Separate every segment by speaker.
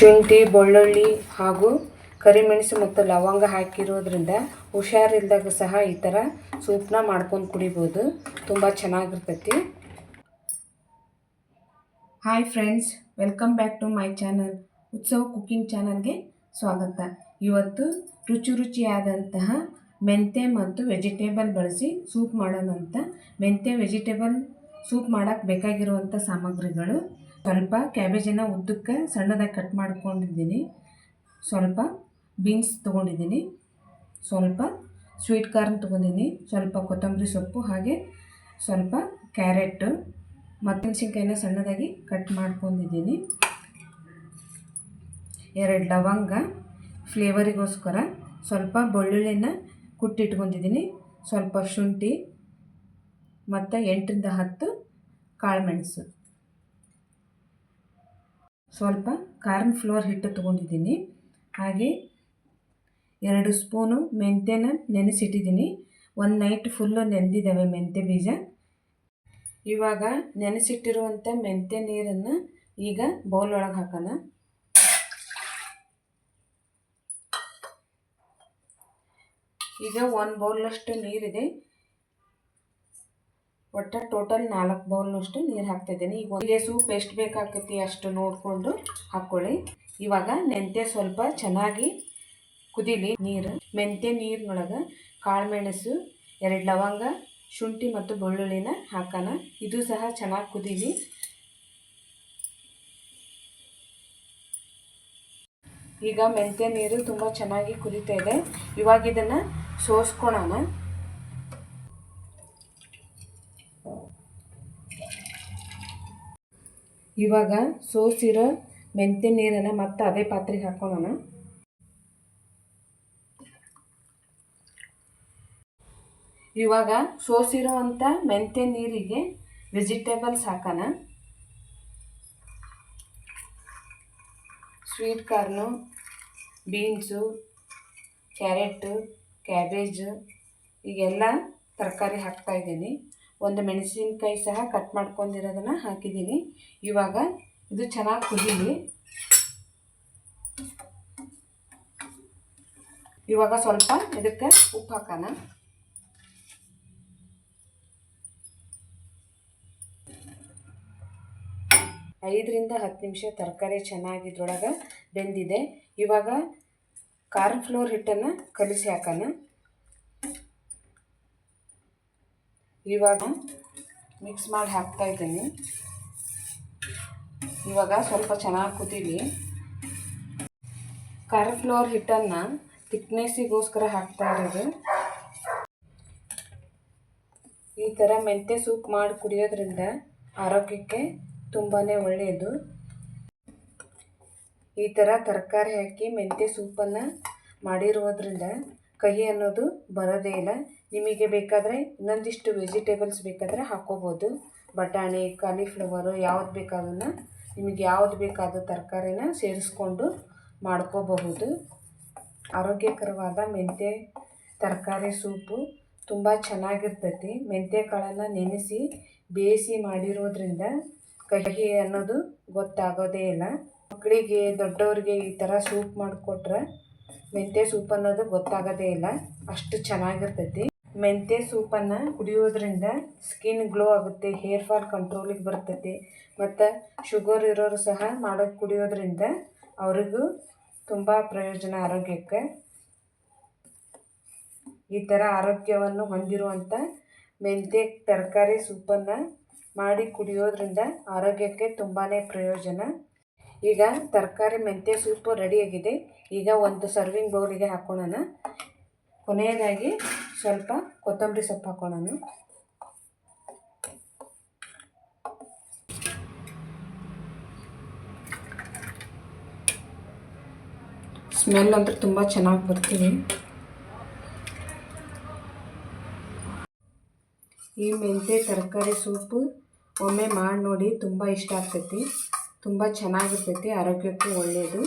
Speaker 1: ಶುಂಠಿ, ಬೆಳ್ಳುಳ್ಳಿ ಹಾಗೂ ಕರಿಮೆಣಸು ಮತ್ತು ಲವಂಗ ಹಾಕಿರೋದ್ರಿಂದ ಹುಷಾರಿಲ್ದಾಗ ಸಹ ಈ ಥರ ಸೂಪ್ನ ಮಾಡ್ಕೊಂಡು ಕುಡಿಬೋದು. ತುಂಬ ಚೆನ್ನಾಗಿರ್ತೈತಿ. Hi friends, welcome back to my channel. ಉತ್ಸವ ಕುಕ್ಕಿಂಗ್ ಚಾನಲ್ಗೆ ಸ್ವಾಗತ. ಇವತ್ತು ರುಚಿ ರುಚಿಯಾದಂತಹ ಮೆಂತೆ ಮತ್ತು ವೆಜಿಟೇಬಲ್ ಬಳಸಿ ಸೂಪ್ ಮಾಡೋಣಂತ. ಮೆಂತೆ ವೆಜಿಟೇಬಲ್ ಸೂಪ್ ಮಾಡೋಕ್ಕೆ ಬೇಕಾಗಿರುವಂಥ ಸಾಮಗ್ರಿಗಳು. ಸ್ವಲ್ಪ ಕ್ಯಾಬೇಜನ್ನು ಉದ್ದಕ್ಕೆ ಸಣ್ಣದಾಗಿ ಕಟ್ ಮಾಡ್ಕೊಂಡಿದ್ದೀನಿ. ಸ್ವಲ್ಪ ಬೀನ್ಸ್ ತೊಗೊಂಡಿದ್ದೀನಿ. ಸ್ವಲ್ಪ ಸ್ವೀಟ್ ಕಾರ್ನ್ ತೊಗೊಂಡಿದ್ದೀನಿ. ಸ್ವಲ್ಪ ಕೊತ್ತಂಬರಿ ಸೊಪ್ಪು ಹಾಗೆ ಸ್ವಲ್ಪ ಕ್ಯಾರೆಟ್ ಮತ್ತು ಮೆಣಸಿನ್ಕಾಯಿನ ಸಣ್ಣದಾಗಿ ಕಟ್ ಮಾಡ್ಕೊಂಡಿದ್ದೀನಿ. ಎರಡು ಲವಂಗ ಫ್ಲೇವರಿಗೋಸ್ಕರ ಸ್ವಲ್ಪ ಬೆಳ್ಳುಳ್ಳಿನ ಕುಟ್ಟಿಟ್ಕೊಂಡಿದ್ದೀನಿ. ಸ್ವಲ್ಪ ಶುಂಠಿ ಮತ್ತು ಎಂಟರಿಂದ ಹತ್ತು ಕಾಳುಮೆಣಸು ಸ್ವಲ್ಪ ಕಾರ್ನ್ ಫ್ಲೋರ್ ಹಿಟ್ಟು ತೊಗೊಂಡಿದ್ದೀನಿ. ಹಾಗೆ ಎರಡು ಸ್ಪೂನು ಮೆಂತ್ಯನ ನೆನೆಸಿಟ್ಟಿದ್ದೀನಿ. ಒಂದು ನೈಟ್ ಫುಲ್ಲು ನೆನೆದಿದ್ದಾವೆ ಮೆಂತ್ಯ ಬೀಜ. ಇವಾಗ ನೆನೆಸಿಟ್ಟಿರುವಂಥ ಮೆಂತ್ಯ ನೀರನ್ನು ಈಗ ಬೌಲ್ ಒಳಗೆ ಹಾಕೋಣ. ಈಗ ಒಂದು ಬೌಲಷ್ಟು ನೀರಿದೆ. ಒಟ್ಟು ಟೋಟಲ್ ನಾಲ್ಕು ಬೌಲ್ನಷ್ಟು ನೀರು ಹಾಕ್ತಿದ್ದೀನಿ. ಈಗ ಒಂದೇ ಸೂಪ್ ಎಷ್ಟು ಬೇಕಾಗ್ತೈತಿ ಅಷ್ಟು ನೋಡಿಕೊಂಡು ಹಾಕ್ಕೊಳ್ಳಿ ಇವಾಗ ಮೆಂತ್ಯ ಸ್ವಲ್ಪ ಚೆನ್ನಾಗಿ ಕುದೀಲಿ ನೀರು. ಮೆಂತ್ಯ ನೀರಿನೊಳಗೆ ಕಾಳುಮೆಣಸು, ಎರಡು ಲವಂಗ, ಶುಂಠಿ ಮತ್ತು ಬೆಳ್ಳುಳ್ಳಿನ ಹಾಕೋಣ. ಇದು ಸಹ ಚೆನ್ನಾಗಿ ಕುದೀಲಿ. ಈಗ ಮೆಂತ್ಯ ನೀರು ತುಂಬ ಚೆನ್ನಾಗಿ ಕುದೀತಾ ಇದೆ. ಇವಾಗ ಇದನ್ನು ಸೋಸ್ಕೊಳೋಣ. ಇವಾಗ ಸೋಸಿರೋ ಮೆಂತ್ಯ ನೀರನ್ನ ಮತ್ತೆ ಅದೇ ಪಾತ್ರೆಗೆ ಹಾಕೋಣ ಇವಾಗ ಸೋಸಿರೋ ಅಂಥ ಮೆಂತ್ಯ ನೀರಿಗೆ ವೆಜಿಟೇಬಲ್ಸ್ ಹಾಕೋಣ. Sweet corn, beans, carrot, cabbage, ಈಗೆಲ್ಲ ತರಕಾರಿ ಹಾಕ್ತಾಯಿದ್ದೀನಿ ಒಂದು ಮೆಣಸಿನಕಾಯಿ ಸಹ ಕಟ್ ಮಾಡ್ಕೊಂಡಿರೋದನ್ನು ಹಾಕಿದ್ದೀನಿ. ಇವಾಗ ಇದು ಚೆನ್ನಾಗಿ ಕುದೀಲಿ. ಇವಾಗ ಸ್ವಲ್ಪ ಇದಕ್ಕೆ ಉಪ್ಪು ಹಾಕೋಣ. ಐದರಿಂದ ಹತ್ತು ನಿಮಿಷ ತರಕಾರಿ ಚೆನ್ನಾಗಿ ಇದ್ರೊಳಗೆ ಬೆಂದಿದೆ. ಇವಾಗ ಕಾರ್ನ್ ಫ್ಲೋರ್ ಹಿಟ್ಟನ್ನು ಕಲಿಸಿ ಹಾಕೋಣ. ಇವಾಗ ಮಿಕ್ಸ್ ಮಾಡಿ ಹಾಕ್ತಾ ಇದ್ದೀನಿ. ಇವಾಗ ಸ್ವಲ್ಪ ಚೆನ್ನಾಗಿ ಕುದೀಲಿ. ಕಾರ್ನ್ಫ್ಲೋರ್ ಹಿಟ್ಟನ್ನು ತಿಕ್ನೆಸ್ಸಿಗೋಸ್ಕರ ಹಾಕ್ತಾ ಇರೋದು. ಈ ಥರ ಮೆಂತ್ಯ ಸೂಪ್ ಮಾಡಿ ಕುಡಿಯೋದ್ರಿಂದ ಆರೋಗ್ಯಕ್ಕೆ ತುಂಬಾ ಒಳ್ಳೆಯದು ಈ ಥರ ತರಕಾರಿ ಹಾಕಿ ಮೆಂತ್ಯ ಸೂಪನ್ನು ಮಾಡಿರೋದ್ರಿಂದ ಕಹಿ ಅನ್ನೋದು ಬರೋದೇ ಇಲ್ಲ. ನಿಮಗೆ ಬೇಕಾದರೆ ಇನ್ನೊಂದಿಷ್ಟು ವೆಜಿಟೇಬಲ್ಸ್ ಬೇಕಾದರೆ ಹಾಕ್ಕೋಬೋದು ಬಟಾಣಿ ಕಾಲಿಫ್ಲವರು ಯಾವ್ದು ಬೇಕಾದನ್ನ ನಿಮಗೆ ಯಾವ್ದು ಬೇಕಾದ ತರಕಾರಿನ ಸೇರಿಸ್ಕೊಂಡು ಮಾಡ್ಕೋಬಹುದು. ಆರೋಗ್ಯಕರವಾದ ಮೆಂತ್ಯ ತರಕಾರಿ ಸೂಪು ತುಂಬ ಚೆನ್ನಾಗಿರ್ತೈತಿ. ಮೆಂತ್ಯ ಕಾಳನ್ನು ನೆನೆಸಿ ಬೇಯಿಸಿ ಮಾಡಿರೋದ್ರಿಂದ ಕಹಿ ಅನ್ನೋದು ಗೊತ್ತಾಗೋದೇ ಇಲ್ಲ. ಮಕ್ಕಳಿಗೆ ದೊಡ್ಡವ್ರಿಗೆ ಈ ಥರ ಸೂಪ್ ಮಾಡಿಕೊಟ್ರೆ ಮೆಂತ್ಯ ಸೂಪ್ ಅನ್ನೋದು ಗೊತ್ತಾಗೋದೇ ಇಲ್ಲ. ಅಷ್ಟು ಚೆನ್ನಾಗಿರ್ತೈತಿ. ಮೆಂತ್ಯ ಸೂಪನ್ನು ಕುಡಿಯೋದ್ರಿಂದ ಸ್ಕಿನ್ ಗ್ಲೋ ಆಗುತ್ತೆ ಹೇರ್ ಫಾಲ್ ಕಂಟ್ರೋಲಿಗೆ ಬರ್ತೈತಿ ಮತ್ತು ಶುಗರ್ ಇರೋರು ಸಹ ಮಾಡೋದು ಕುಡಿಯೋದ್ರಿಂದ ಅವ್ರಿಗೂ ತುಂಬ ಪ್ರಯೋಜನ ಆರೋಗ್ಯಕ್ಕೆ. ಈ ಥರ ಆರೋಗ್ಯವನ್ನು ಹೊಂದಿರುವಂಥ ಮೆಂತ್ಯ ತರಕಾರಿ ಸೂಪನ್ನು ಮಾಡಿ ಕುಡಿಯೋದ್ರಿಂದ ಆರೋಗ್ಯಕ್ಕೆ ತುಂಬಾ ಪ್ರಯೋಜನ. ಈಗ ತರಕಾರಿ ಮೆಂತ್ಯ ಸೂಪು ರೆಡಿಯಾಗಿದೆ ಈಗ ಒಂದು ಸರ್ವಿಂಗ್ ಬೌಲಿಗೆ ಹಾಕ್ಕೊಳ್ಳೋಣ ಕೊನೆಯದಾಗಿ ಸ್ವಲ್ಪ ಕೊತ್ತಂಬರಿ ಸೊಪ್ಪು ಹಾಕ್ಕೊಳ್ಳೋಣ ಸ್ಮೆಲ್ ಅಂತೂ ತುಂಬ ಚೆನ್ನಾಗಿ ಬರ್ತೀವಿ ಈ ಮೆಂತ್ಯ ತರಕಾರಿ ಸೂಪು ಒಮ್ಮೆ ಮಾಡಿ ನೋಡಿ ತುಂಬ ಇಷ್ಟ ಆಗ್ತೈತಿ. ತುಂಬ ಚೆನ್ನಾಗಿರ್ತೈತಿ, ಆರೋಗ್ಯಕ್ಕೂ ಒಳ್ಳೆಯದು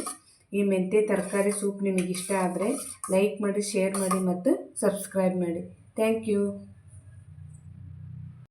Speaker 1: ಈ ಮೆಂತೆ ತರಕಾರಿ ಸೂಪ್ ನಿಮಗೆ ಇಷ್ಟ ಆದರೆ ಲೈಕ್ ಮಾಡಿ ಶೇರ್ ಮಾಡಿ ಮತ್ತು ಸಬ್ಸ್ಕ್ರೈಬ್ ಮಾಡಿ. Thank you